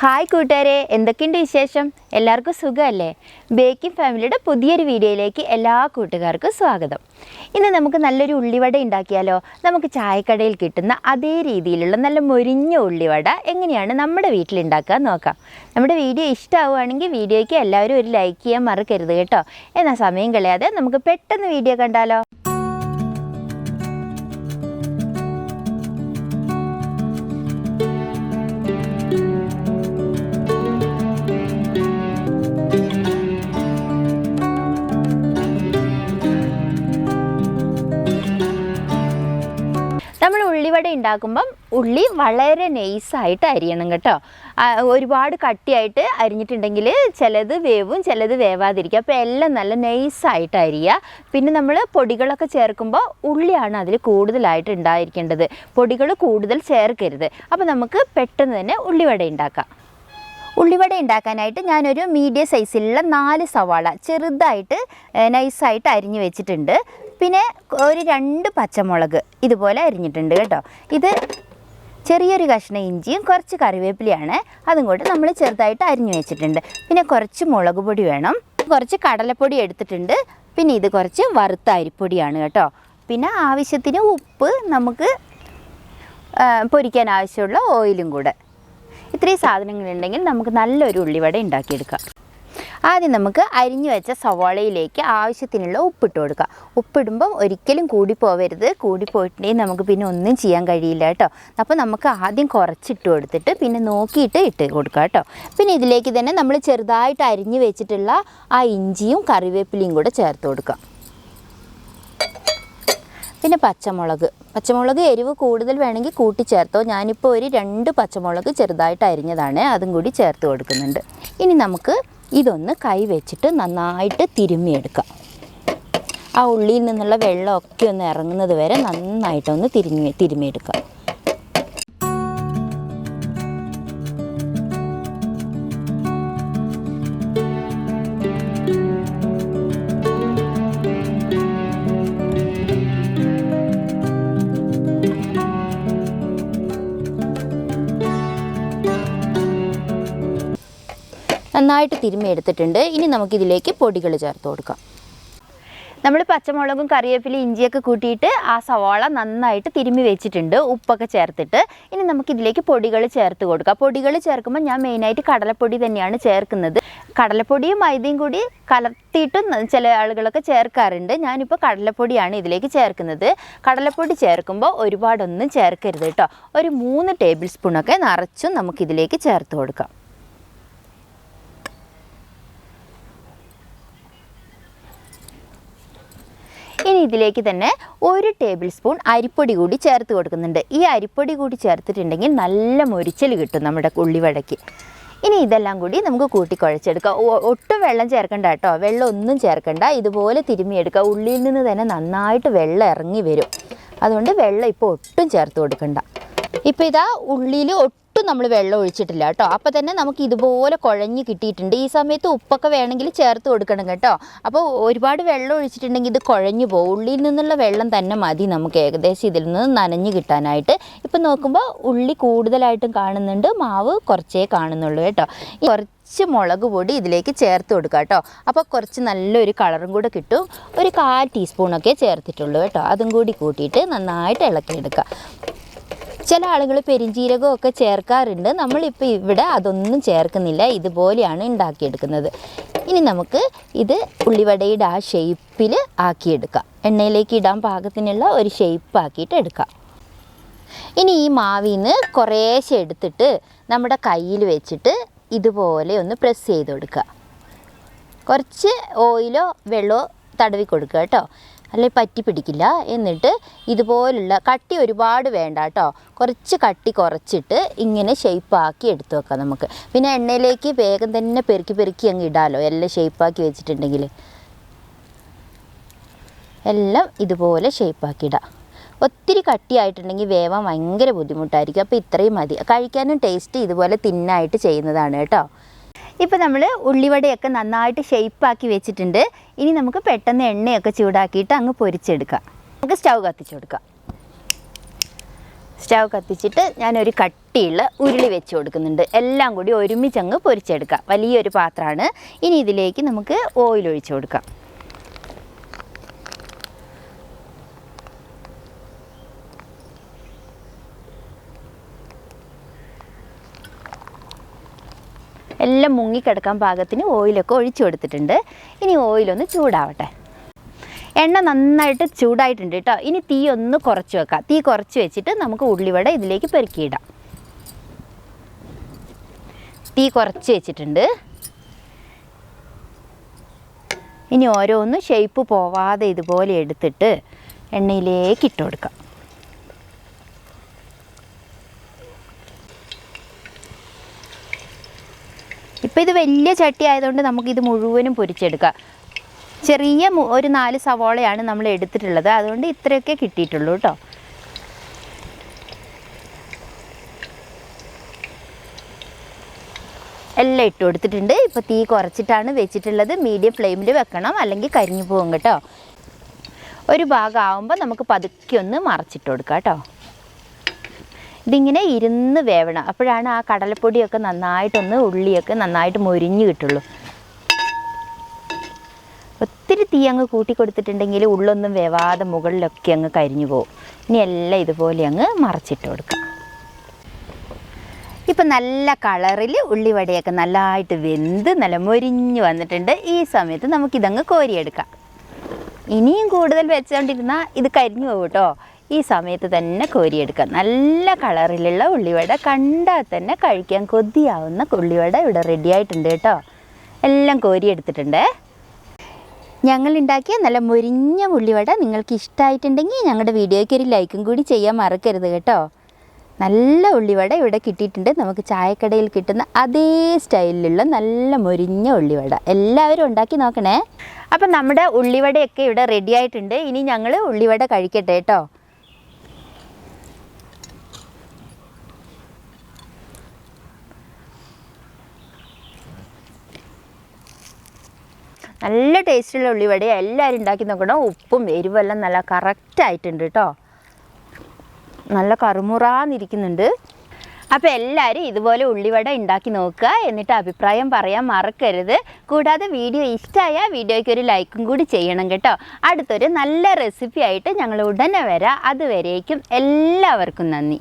Hi കൂട്ടുകാരെ. എന്തൊക്കെയുണ്ട് വിശേഷം? എല്ലാവർക്കും സുഖമല്ലേ? ബേക്കിംഗ് ഫാമിലിയുടെ പുതിയൊരു വീഡിയോയിലേക്ക് എല്ലാ കൂട്ടുകാർക്കും സ്വാഗതം. ഇന്ന് നമുക്ക് നല്ലൊരു ഉള്ളിവട ഉണ്ടാക്കിയാലോ? നമുക്ക് ചായക്കടയിൽ കിട്ടുന്ന അതേ രീതിയിലുള്ള നല്ല മൊരിഞ്ഞ ഉള്ളിവട എങ്ങനെയാണ് നമ്മുടെ വീട്ടിൽ ഉണ്ടാക്കുക നോക്കാം. നമ്മുടെ വീഡിയോ ഇഷ്ടമാവുകയാണെങ്കിൽ വീഡിയോയ്ക്ക് എല്ലാവരും ഒരു ലൈക്ക് ചെയ്യാൻ മറക്കരുത് കേട്ടോ. എന്നാൽ സമയം കളയാതെ നമുക്ക് പെട്ടെന്ന് വീഡിയോ കണ്ടാലോ? ഉള്ളിവട ഉണ്ടാക്കുമ്പം ഉള്ളി വളരെ നൈസായിട്ട് അരിയണം കേട്ടോ. ഒരുപാട് കട്ടിയായിട്ട് അരിഞ്ഞിട്ടുണ്ടെങ്കിൽ ചിലത് വേവും ചിലത് വേവാതിരിക്കും. അപ്പോൾ എല്ലാം നല്ല നൈസായിട്ട് അരിയുക പിന്നെ നമ്മൾ പൊടികളൊക്കെ ചേർക്കുമ്പോൾ ഉള്ളിയാണ് അതിൽ കൂടുതലായിട്ട് ഉണ്ടായിരിക്കേണ്ടത്. പൊടികൾ കൂടുതൽ ചേർക്കരുത്. അപ്പോൾ നമുക്ക് പെട്ടെന്ന് തന്നെ ഉള്ളിവട ഉണ്ടാക്കാം. ഉള്ളിവട ഉണ്ടാക്കാനായിട്ട് ഞാനൊരു മീഡിയം സൈസിലുള്ള നാല് സവാള ചെറുതായിട്ട് നൈസായിട്ട് അരിഞ്ഞു വെച്ചിട്ടുണ്ട്. പിന്നെ ഒരു രണ്ട് പച്ചമുളക് ഇതുപോലെ അരിഞ്ഞിട്ടുണ്ട് കേട്ടോ. ഇത് ചെറിയൊരു കഷ്ണം ഇഞ്ചിയും കുറച്ച് കറിവേപ്പിലയാണ്. അതും കൂടെ നമ്മൾ ചെറുതായിട്ട് അരിഞ്ഞു വെച്ചിട്ടുണ്ട്. പിന്നെ കുറച്ച് മുളക് പൊടി വേണം. കുറച്ച് കടലപ്പൊടി എടുത്തിട്ടുണ്ട്. പിന്നെ ഇത് കുറച്ച് വറുത്ത അരിപ്പൊടിയാണ് കേട്ടോ. പിന്നെ ആവശ്യത്തിന് ഉപ്പ് നമുക്ക് പൊരിക്കാൻ ആവശ്യമുള്ള ഓയിലും കൂടെ. ഇത്രയും സാധനങ്ങളുണ്ടെങ്കിൽ നമുക്ക് നല്ലൊരു ഉള്ളിവട ഉണ്ടാക്കിയെടുക്കാം. ആദ്യം നമുക്ക് അരിഞ്ഞു വെച്ച സവാളയിലേക്ക് ആവശ്യത്തിനുള്ള ഉപ്പിട്ട് കൊടുക്കുക ഉപ്പിടുമ്പം ഒരിക്കലും കൂടി പോവരുത്. കൂടി പോയിട്ടുണ്ടെങ്കിൽ നമുക്ക് പിന്നെ ഒന്നും ചെയ്യാൻ കഴിയില്ല കേട്ടോ. അപ്പോൾ നമുക്ക് ആദ്യം കുറച്ചിട്ട് കൊടുത്തിട്ട് പിന്നെ നോക്കിയിട്ട് ഇട്ട് കൊടുക്കുക കേട്ടോ. പിന്നെ ഇതിലേക്ക് തന്നെ നമ്മൾ ചെറുതായിട്ട് അരിഞ്ഞു വെച്ചിട്ടുള്ള ആ ഇഞ്ചിയും കറിവേപ്പിലയും കൂടെ ചേർത്ത് കൊടുക്കുക പിന്നെ പച്ചമുളക്. പച്ചമുളക് എരിവ് കൂടുതൽ വേണമെങ്കിൽ കൂട്ടി ചേർത്തോ ഞാനിപ്പോൾ ഒരു രണ്ട് പച്ചമുളക് ചെറുതായിട്ട് അരിഞ്ഞതാണ്. അതും കൂടി ചേർത്ത് കൊടുക്കുന്നുണ്ട്. ഇനി നമുക്ക് ഇതൊന്ന് കൈ വെച്ചിട്ട് നന്നായിട്ട് തിരുമ്മിയെടുക്കാം. ആ ഉള്ളിയിൽ നിന്നുള്ള വെള്ളമൊക്കെ ഒന്ന് ഇറങ്ങുന്നത് വരെ നന്നായിട്ടൊന്ന് തിരുമ്മി തിരുമ്മിയെടുക്കാം. നന്നായിട്ട് തിരുമ്മിയെടുത്തിട്ടുണ്ട്. ഇനി നമുക്കിതിലേക്ക് പൊടികൾ ചേർത്ത് കൊടുക്കാം. നമ്മൾ പച്ചമുളകും കറിവേപ്പിലയും ഇഞ്ചിയൊക്കെ കൂട്ടിയിട്ട് ആ സവാള നന്നായിട്ട് തിരുമ്മി വെച്ചിട്ടുണ്ട്. ഉപ്പൊക്കെ ചേർത്തിട്ട്. ഇനി നമുക്കിതിലേക്ക് പൊടികൾ ചേർത്ത് കൊടുക്കാം. പൊടികൾ ചേർക്കുമ്പോൾ ഞാൻ മെയിനായിട്ട് കടലപ്പൊടി തന്നെയാണ് ചേർക്കുന്നത്. കടലപ്പൊടിയും മൈദയും കൂടി കലർത്തിയിട്ടും ചില ആളുകളൊക്കെ ചേർക്കാറുണ്ട്. ഞാനിപ്പോൾ കടലപ്പൊടിയാണ് ഇതിലേക്ക് ചേർക്കുന്നത്. കടലപ്പൊടി ചേർക്കുമ്പോൾ ഒരുപാടൊന്നും ചേർക്കരുത് കേട്ടോ. ഒരു മൂന്ന് ടേബിൾ സ്പൂണൊക്കെ നിറച്ചും നമുക്കിതിലേക്ക് ചേർത്ത് കൊടുക്കാം. ഇനി ഇതിലേക്ക് തന്നെ ഒരു ടേബിൾ സ്പൂൺ അരിപ്പൊടി കൂടി ചേർത്ത് കൊടുക്കുന്നുണ്ട്. ഈ അരിപ്പൊടി കൂടി ചേർത്തിട്ടുണ്ടെങ്കിൽ നല്ല മൊരിച്ചൽ കിട്ടും നമ്മുടെ ഉള്ളിവടയ്ക്ക് ഇനി ഇതെല്ലാം കൂടി നമുക്ക് കൂട്ടി കുഴച്ചെടുക്കാം. ഒട്ടും വെള്ളം ചേർക്കണ്ട കേട്ടോ. വെള്ളം ഒന്നും ചേർക്കണ്ട. ഇതുപോലെ തിരുമ്മിയെടുക്കുക. ഉള്ളിയിൽ നിന്ന് തന്നെ നന്നായിട്ട് വെള്ളം ഇറങ്ങി വരും. അതുകൊണ്ട് വെള്ളം ഇപ്പോൾ ഒട്ടും ചേർത്ത് കൊടുക്കണ്ട. ഇപ്പോൾ ഇതാ ഉള്ളിയിൽ ഒട്ടും നമ്മൾ വെള്ളം ഒഴിച്ചിട്ടില്ല കേട്ടോ. അപ്പോൾ തന്നെ നമുക്ക് ഇതുപോലെ കുഴഞ്ഞ് കിട്ടിയിട്ടുണ്ട്. ഈ സമയത്ത് ഉപ്പൊക്കെ വേണമെങ്കിൽ ചേർത്ത് കൊടുക്കണം കേട്ടോ. അപ്പോൾ ഒരുപാട് വെള്ളം ഒഴിച്ചിട്ടുണ്ടെങ്കിൽ ഇത് കുഴഞ്ഞു പോകും. ഉള്ളിയിൽ നിന്നുള്ള വെള്ളം തന്നെ മതി നമുക്ക് ഏകദേശം ഇതിൽ നിന്ന് നനഞ്ഞ് കിട്ടാനായിട്ട്. ഇപ്പം നോക്കുമ്പോൾ ഉള്ളി കൂടുതലായിട്ടും കാണുന്നുണ്ട്. മാവ് കുറച്ചേ കാണുന്നുള്ളൂ കേട്ടോ. ഈ കുറച്ച് മുളക് പൊടി ഇതിലേക്ക് ചേർത്ത് കൊടുക്കുക കേട്ടോ. അപ്പോൾ കുറച്ച് നല്ലൊരു കളറും കൂടെ കിട്ടും. ഒരു കാൽ ടീസ്പൂണൊക്കെ ചേർത്തിട്ടുള്ളൂ കേട്ടോ. അതും കൂടി കൂട്ടിയിട്ട് നന്നായിട്ട് ഇളക്കിയെടുക്കുക ചില ആളുകൾ പെരിഞ്ജീരകമൊക്കെ ചേർക്കാറുണ്ട്. നമ്മളിപ്പോൾ ഇവിടെ അതൊന്നും ചേർക്കുന്നില്ല. ഇതുപോലെയാണ് ഉണ്ടാക്കിയെടുക്കുന്നത്. ഇനി നമുക്ക് ഇത് ഉള്ളിവടയുടെ ആ ഷേപ്പിൽ ആക്കിയെടുക്കാം. എണ്ണയിലേക്ക് ഇടാൻ പാകത്തിനുള്ള ഒരു ഷേപ്പ് ആക്കിയിട്ട് എടുക്കാം. ഇനി ഈ മാവിൽ നിന്ന് കുറേശ്ശെ എടുത്തിട്ട് നമ്മുടെ കയ്യിൽ വെച്ചിട്ട് ഇതുപോലെ ഒന്ന് പ്രസ് ചെയ്ത് കൊടുക്കുക. കുറച്ച് ഓയിലോ വെള്ളമോ തടവി കൊടുക്കുക കേട്ടോ. അല്ലെങ്കിൽ പറ്റി പിടിക്കില്ല. എന്നിട്ട് ഇതുപോലുള്ള കട്ടി ഒരുപാട് വേണ്ട കേട്ടോ കുറച്ച് കട്ടി കുറച്ചിട്ട് ഇങ്ങനെ ഷേപ്പാക്കി എടുത്തു വെക്കാം നമുക്ക്. പിന്നെ എണ്ണയിലേക്ക് വേഗം തന്നെ പെരുക്കി പെരുക്കി അങ്ങ് ഇടാമല്ലോ എല്ലാം ഷേപ്പാക്കി വെച്ചിട്ടുണ്ടെങ്കിൽ. എല്ലാം ഇതുപോലെ ഷേപ്പാക്കി ഇടാം. ഒത്തിരി കട്ടിയായിട്ടുണ്ടെങ്കിൽ വേവാൻ ഭയങ്കര ബുദ്ധിമുട്ടായിരിക്കും. അപ്പോൾ ഇത്രയും മതി. കഴിക്കാനും ടേസ്റ്റ് ഇതുപോലെ തിന്നായിട്ട് ചെയ്യുന്നതാണ് കേട്ടോ. ഇപ്പോൾ നമ്മൾ ഉള്ളിവടയൊക്കെ നന്നായിട്ട് ഷെയ്പ്പാക്കി വെച്ചിട്ടുണ്ട്. ഇനി നമുക്ക് പെട്ടെന്ന് എണ്ണയൊക്കെ ചൂടാക്കിയിട്ട് അങ്ങ് പൊരിച്ചെടുക്കാം. നമുക്ക് സ്റ്റൗ കത്തിച്ചു കൊടുക്കാം. സ്റ്റൗ കത്തിച്ചിട്ട് ഞാനൊരു കട്ടി കട്ടിയുള്ള ഉരുളി വെച്ച് കൊടുക്കുന്നുണ്ട്. എല്ലാം കൂടി ഒരുമിച്ചങ്ങ് പൊരിച്ചെടുക്കാം. വലിയൊരു പാത്രമാണ്. ഇനി ഇതിലേക്ക് നമുക്ക് ഓയിൽ ഒഴിച്ചു കൊടുക്കാം. എല്ലാം മുങ്ങിക്കിടക്കാൻ പാകത്തിന് ഓയിലൊക്കെ ഒഴിച്ചു കൊടുത്തിട്ടുണ്ട്. ഇനി ഓയിലൊന്ന് ചൂടാവട്ടെ. എണ്ണ നന്നായിട്ട് ചൂടായിട്ടുണ്ട് കേട്ടോ. ഇനി തീ ഒന്ന് കുറച്ച് വെക്കാം. തീ കുറച്ച് വെച്ചിട്ട് നമുക്ക് ഉള്ളിവട ഇതിലേക്ക് പെരുക്കിയിടാം തീ കുറച്ച് വെച്ചിട്ടുണ്ട്. ഇനി ഓരോന്നും ഷേപ്പ് പോവാതെ ഇതുപോലെ എടുത്തിട്ട് എണ്ണയിലേക്ക് ഇട്ട് കൊടുക്കാം. ഇപ്പം ഇത് വലിയ ചട്ടി ആയതുകൊണ്ട് നമുക്കിത് മുഴുവനും പൊരിച്ചെടുക്കാം. ചെറിയ ഒരു നാല് സവോളയാണ് നമ്മൾ എടുത്തിട്ടുള്ളത്. അതുകൊണ്ട് ഇത്രയൊക്കെ കിട്ടിയിട്ടുള്ളൂ കേട്ടോ. എല്ലാം ഇട്ട് കൊടുത്തിട്ടുണ്ട്. ഇപ്പോൾ തീ കുറച്ചിട്ടാണ് വെച്ചിട്ടുള്ളത്. മീഡിയം ഫ്ലെയിമിൽ വെക്കണം. അല്ലെങ്കിൽ കരിഞ്ഞു പോകും കേട്ടോ. ഒരു ഭാഗമാകുമ്പോൾ നമുക്ക് പതുക്കെ ഒന്ന് മറച്ചിട്ട് കൊടുക്കാം കേട്ടോ. ഇതിങ്ങനെ ഇരുന്ന് വേവണം. അപ്പോഴാണ് ആ കടലപ്പൊടിയൊക്കെ നന്നായിട്ടൊന്ന് ഉള്ളിയൊക്കെ നന്നായിട്ട് മൊരിഞ്ഞ് കിട്ടുള്ളൂ. ഒത്തിരി തീ അങ്ങ് കൂട്ടി കൊടുത്തിട്ടുണ്ടെങ്കിൽ ഉള്ളൊന്നും വേവാതെ മുകളിലൊക്കെ അങ്ങ് കരിഞ്ഞു പോകും. ഇനി എല്ലാം ഇതുപോലെ അങ്ങ് മറച്ചിട്ട് കൊടുക്കാം. ഇപ്പം നല്ല കളറിൽ ഉള്ളിവടയൊക്കെ നല്ലതായിട്ട് വെന്ത് നല്ല മൊരിഞ്ഞ് വന്നിട്ടുണ്ട്. ഈ സമയത്ത് നമുക്കിതങ്ങ് കോരിയെടുക്കാം. ഇനിയും കൂടുതൽ വെച്ചുകൊണ്ടിരുന്നാൽ ഇത് കരിഞ്ഞു പോകും കേട്ടോ ഈ സമയത്ത് തന്നെ കോരിയെടുക്കാം. നല്ല കളറിലുള്ള ഉള്ളിവട കണ്ടാൽ തന്നെ കഴിക്കാൻ കൊതിയാവുന്ന ഉള്ളിവട ഇവിടെ റെഡി ആയിട്ടുണ്ട് കേട്ടോ. എല്ലാം കോരിയെടുത്തിട്ടുണ്ട്. ഞങ്ങൾ ഉണ്ടാക്കിയ നല്ല മുരിഞ്ഞ ഉള്ളിവട നിങ്ങൾക്ക് ഇഷ്ടമായിട്ടുണ്ടെങ്കിൽ ഞങ്ങളുടെ വീഡിയോയ്ക്ക് ഒരു ലൈക്കും കൂടി ചെയ്യാൻ മറക്കരുത് കേട്ടോ. നല്ല ഉള്ളിവട ഇവിടെ കിട്ടിയിട്ടുണ്ട്. നമുക്ക് ചായക്കടയിൽ കിട്ടുന്ന അതേ സ്റ്റൈലിലുള്ള നല്ല മുരിഞ്ഞ ഉള്ളിവട. എല്ലാവരും ഉണ്ടാക്കി നോക്കണേ. അപ്പം നമ്മുടെ ഉള്ളിവടയൊക്കെ ഇവിടെ റെഡി ആയിട്ടുണ്ട്. ഇനി ഞങ്ങൾ ഉള്ളിവട കഴിക്കട്ടെ കേട്ടോ. നല്ല ടേസ്റ്റുള്ള ഉള്ളിവട എല്ലാവരും ഉണ്ടാക്കി നോക്കണം. ഉപ്പും എരിവെല്ലാം നല്ല കറക്റ്റായിട്ടുണ്ട് കേട്ടോ നല്ല കറുമുറാന്നിരിക്കുന്നുണ്ട്. അപ്പോൾ എല്ലാവരും ഇതുപോലെ ഉള്ളിവട ഉണ്ടാക്കി നോക്കുക എന്നിട്ട് അഭിപ്രായം പറയാൻ മറക്കരുത്. കൂടാതെ വീഡിയോ ഇഷ്ടമായാൽ വീഡിയോയ്ക്ക് ഒരു ലൈക്കും കൂടി ചെയ്യണം കേട്ടോ. അടുത്തൊരു നല്ല റെസിപ്പി ആയിട്ട് ഞങ്ങൾ ഉടനെ വരാം. അതുവരേക്കും എല്ലാവർക്കും നന്ദി.